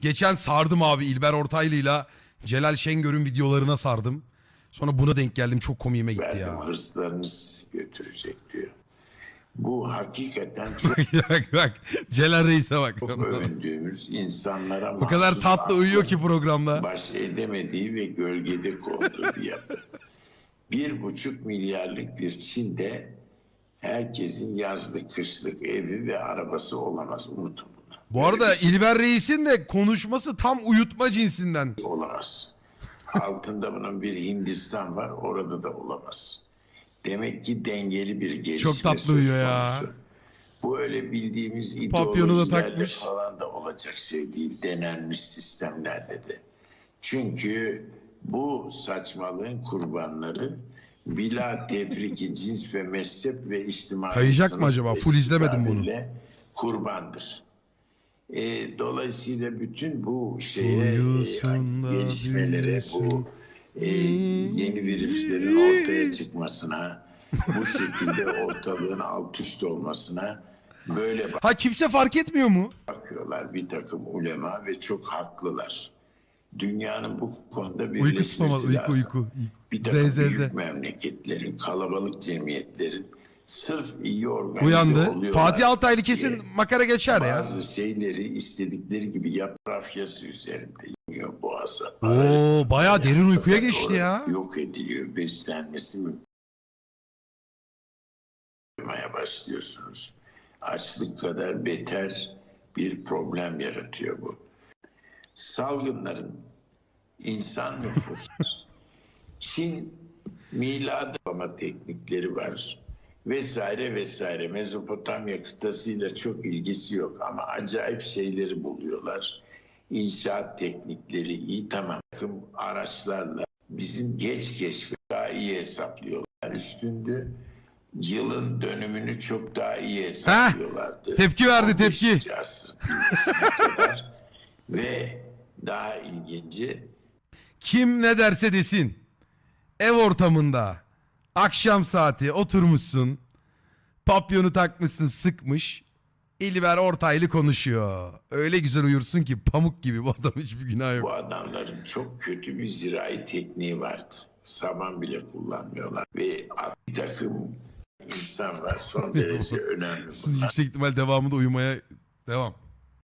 Geçen sardım abi İlber Ortaylı'yla Celal Şengör'ün videolarına sardım. Sonra buna denk geldim. Çok komiğime gitti verdim ya. hırslarınız götürecek diyor. Bu hakikaten çok bak bak. Celal Reis'e bak. övündüğümüz insanlara o kadar mahsus tatlı uyuyor aklın ki programda. baş edemediği ve gölgede kolduğu bir yapı. Bir buçuk milyarlık bir Çin'de herkesin yazlık, kışlık evi ve arabası olamaz. Unutun. Bu arada İlber Reis'in de konuşması tam uyutma cinsinden. olamaz. Altında bunun bir Hindistan var, orada da olamaz. Demek ki dengeli bir gelişme Çok tatlı söz uyuyor ya. konusu. Bu öyle bildiğimiz Papyonu da takmış. falan da olacak şey değil, denenmiş sistemlerde de. Çünkü bu saçmalığın kurbanları bila tefriki cins ve mezhep ve içtimai Kayacak mı sınıf acaba? Full izlemedim bunu. kurbandır. E, dolayısıyla bütün bu şeye e, gelişmelere, bu e, yeni virüslerin ortaya çıkmasına, bu şekilde ortalığın alt üst olmasına böyle Ha kimse fark etmiyor mu? bakıyorlar bir takım ulema ve çok haklılar. Dünyanın bu konuda Uyku birleşmesi spama, uyku lazım. uyku. Bir takım ZZZ. büyük memleketlerin, kalabalık cemiyetlerin sırf iyi organize Uyandı. oluyorlar Fatih Altaylı kesin diye makara geçer ya. bazı şeyleri istedikleri gibi yaprafyası üzerinde iniyor boğaza. Oo bayağı derin uykuya Fakat geçti ya. Yok ediliyor, beslenmesi mi? Yapmaya başlıyorsunuz. Açlık kadar beter bir problem yaratıyor bu. Salgınların insan nüfusu Çin milad ama teknikleri var vesaire vesaire. Mezopotamya kıtasıyla çok ilgisi yok ama acayip şeyleri buluyorlar. İnşaat teknikleri iyi tamam. Araçlarla bizim geç keşfi daha iyi hesaplıyorlar. Üstünde yılın dönümünü çok daha iyi hesaplıyorlardı. tepki verdi, 15. tepki. Ve daha ilginci Kim ne derse desin. Ev ortamında. Akşam saati oturmuşsun. Papyonu takmışsın sıkmış. İlber Ortaylı konuşuyor. Öyle güzel uyursun ki pamuk gibi bu adam hiçbir günah yok. Bu adamların çok kötü bir zirai tekniği vardı. Saman bile kullanmıyorlar. Ve bir takım insan var son derece önemli bunlar. Yüksek ihtimal devamında uyumaya devam.